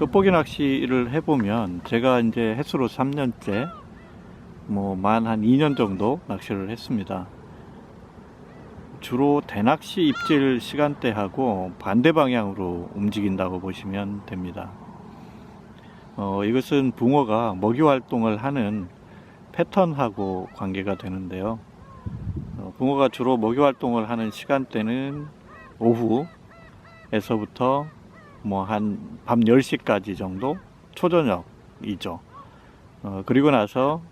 끝보기 낚시를 해보면 제가 이제 횟수로 3년째 뭐 만 한 2년 정도 낚시를 했습니다. 주로 대낚시 입질 시간대하고 반대 방향으로 움직인다고 보시면 됩니다. 어, 이것은 붕어가 먹이 활동을 하는 패턴하고 관계가 되는데요. 어, 붕어가 주로 먹이 활동을 하는 시간대는 오후에서부터 뭐 한 밤 10시까지 정도 초저녁이죠. 어, 그리고 나서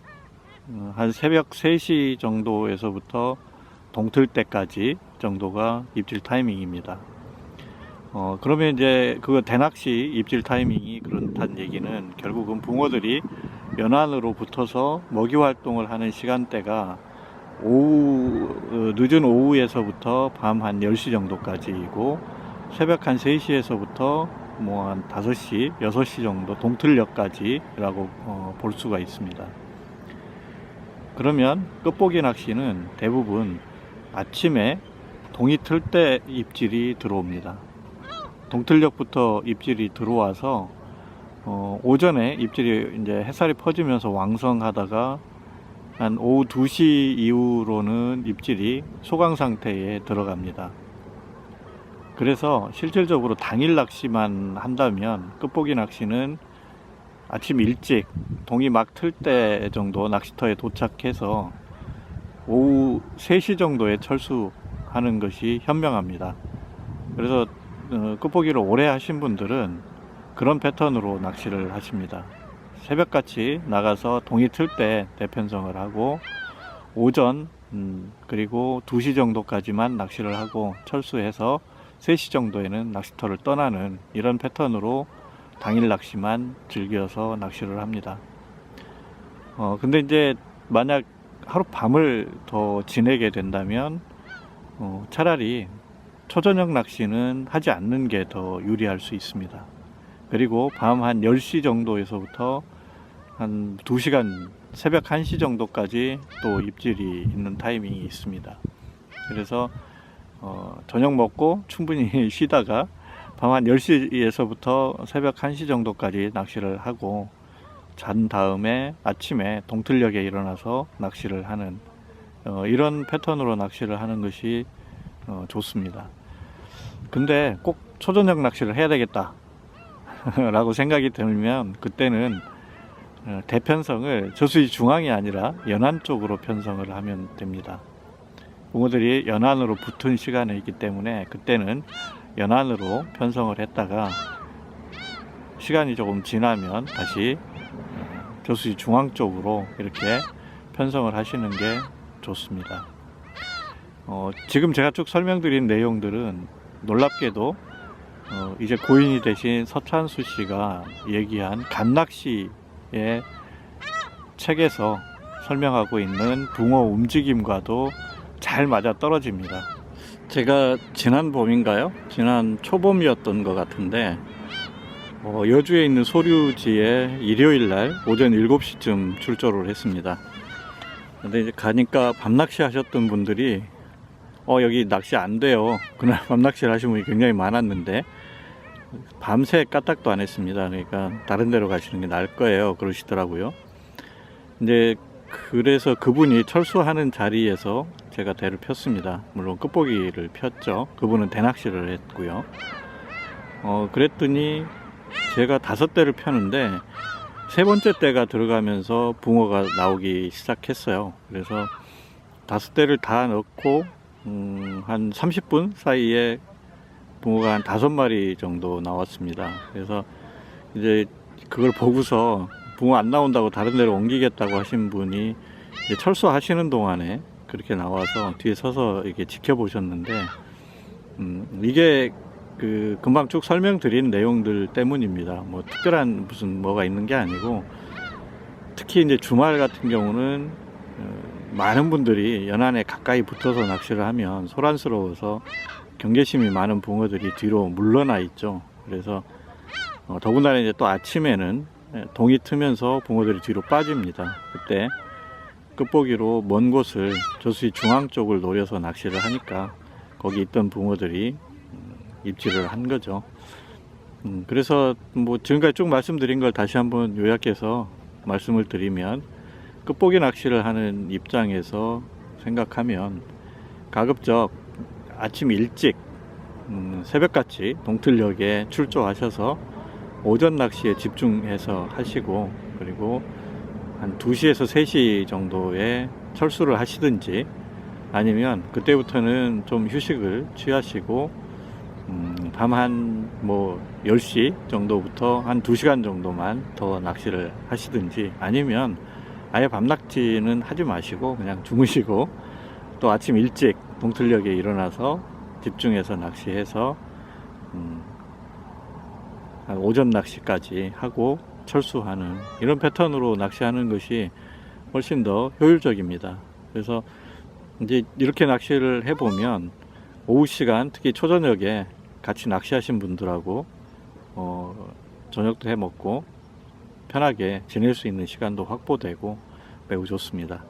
어, 한 새벽 3시 정도에서부터 동틀 때까지 정도가 입질 타이밍입니다. 어, 그러면 이제 그 대낚시 입질 타이밍이 그렇다는 얘기는 결국은 붕어들이 연안으로 붙어서 먹이 활동을 하는 시간대가 오후, 어, 늦은 오후에서부터 밤 한 10시 정도까지이고 새벽 한 3시에서부터 뭐 한 5시, 6시 정도 동틀녘까지라고 어, 볼 수가 있습니다. 그러면 끝보기 낚시는 대부분 아침에 동이 틀 때 입질이 들어옵니다. 동틀녘부터 입질이 들어와서 어, 오전에 입질이 이제 햇살이 퍼지면서 왕성하다가 한 오후 2시 이후로는 입질이 소강 상태에 들어갑니다. 그래서 실질적으로 당일 낚시만 한다면 끝보기 낚시는 아침 일찍 동이 막 틀 때 정도 낚시터에 도착해서 오후 3시 정도에 철수하는 것이 현명합니다. 그래서 어, 끝보기를 오래 하신 분들은 그런 패턴으로 낚시를 하십니다. 새벽같이 나가서 동이 틀 때 대편성을 하고 오전 음, 그리고 2시 정도까지만 낚시를 하고 철수해서 3시 정도에는 낚시터를 떠나는 이런 패턴으로 당일 낚시만 즐겨서 낚시를 합니다. 어, 근데 이제 만약 하루 밤을 더 지내게 된다면 어, 차라리 초저녁 낚시는 하지 않는 게 더 유리할 수 있습니다. 그리고 밤 한 10시 정도에서부터 한 2시간, 새벽 1시 정도까지 또 입질이 있는 타이밍이 있습니다. 그래서 어, 저녁 먹고 충분히 쉬다가 밤 한 10시에서부터 새벽 1시 정도까지 낚시를 하고 잔 다음에 아침에 동틀녘에 일어나서 낚시를 하는 어, 이런 패턴으로 낚시를 하는 것이 어, 좋습니다. 근데 꼭 초저녁 낚시를 해야 되겠다 라고 생각이 들면 그때는 어, 대편성을 저수지 중앙이 아니라 연안 쪽으로 편성을 하면 됩니다. 붕어들이 연안으로 붙은 시간이 있기 때문에 그때는 연안으로 편성을 했다가 시간이 조금 지나면 다시 어, 저수지 중앙 쪽으로 이렇게 편성을 하시는 게 좋습니다. 어, 지금 제가 쭉 설명드린 내용들은 놀랍게도 어, 이제 고인이 되신 서찬수 씨가 얘기한 간낚시의 책에서 설명하고 있는 붕어 움직임과도 잘 맞아 떨어집니다. 제가 지난 봄인가요? 지난 초봄이었던 것 같은데 어, 여주에 있는 소류지에 일요일 날 오전 7시쯤 출조를 했습니다. 근데 이제 가니까 밤낚시 하셨던 분들이 어 여기 낚시 안 돼요. 그날 밤낚시를 하신 분이 굉장히 많았는데 밤새 까딱도 안 했습니다. 그러니까 다른 데로 가시는 게 나을 거예요. 그러시더라고요. 근데 그래서 그분이 철수하는 자리에서 제가 대를 폈습니다. 물론 끝보기를 폈죠. 그분은 대낚시를 했고요. 어, 그랬더니 제가 다섯 대를 폈는데 세 번째 대가 들어가면서 붕어가 나오기 시작했어요. 그래서 다섯 대를 다 넣고 음, 한 30분 사이에 붕어가 한 다섯 마리 정도 나왔습니다. 그래서 이제 그걸 보고서 붕어 안 나온다고 다른 데로 옮기겠다고 하신 분이 철수하시는 동안에 그렇게 나와서 뒤에 서서 이렇게 지켜보셨는데 음, 이게 그 금방 쭉 설명드린 내용들 때문입니다. 뭐 특별한 무슨 뭐가 있는 게 아니고 특히 이제 주말 같은 경우는 어, 많은 분들이 연안에 가까이 붙어서 낚시를 하면 소란스러워서 경계심이 많은 붕어들이 뒤로 물러나 있죠. 그래서 어, 더군다나 이제 또 아침에는 예, 동이 트면서 붕어들이 뒤로 빠집니다. 그때 끝보기로 먼 곳을 저수지 중앙 쪽을 노려서 낚시를 하니까 거기 있던 붕어들이 음, 입질을 한 거죠. 음, 그래서 뭐 지금까지 쭉 말씀드린 걸 다시 한번 요약해서 말씀을 드리면 끝보기 낚시를 하는 입장에서 생각하면 가급적 아침 일찍 음, 새벽같이 동틀역에 출조하셔서 오전 낚시에 집중해서 하시고 그리고 한 2시에서 3시 정도에 철수를 하시든지 아니면 그때부터는 좀 휴식을 취하시고 음, 밤한뭐 10시 정도부터 한 2시간 정도만 더 낚시를 하시든지 아니면 아예 밤 낚시는 하지 마시고 그냥 주무시고 또 아침 일찍 동틀역에 일어나서 집중해서 낚시해서 음, 한 오전 낚시까지 하고 철수하는 이런 패턴으로 낚시하는 것이 훨씬 더 효율적입니다. 그래서 이제 이렇게 낚시를 해보면 오후 시간 특히 초저녁에 같이 낚시하신 분들하고 어, 저녁도 해 먹고 편하게 지낼 수 있는 시간도 확보되고 매우 좋습니다.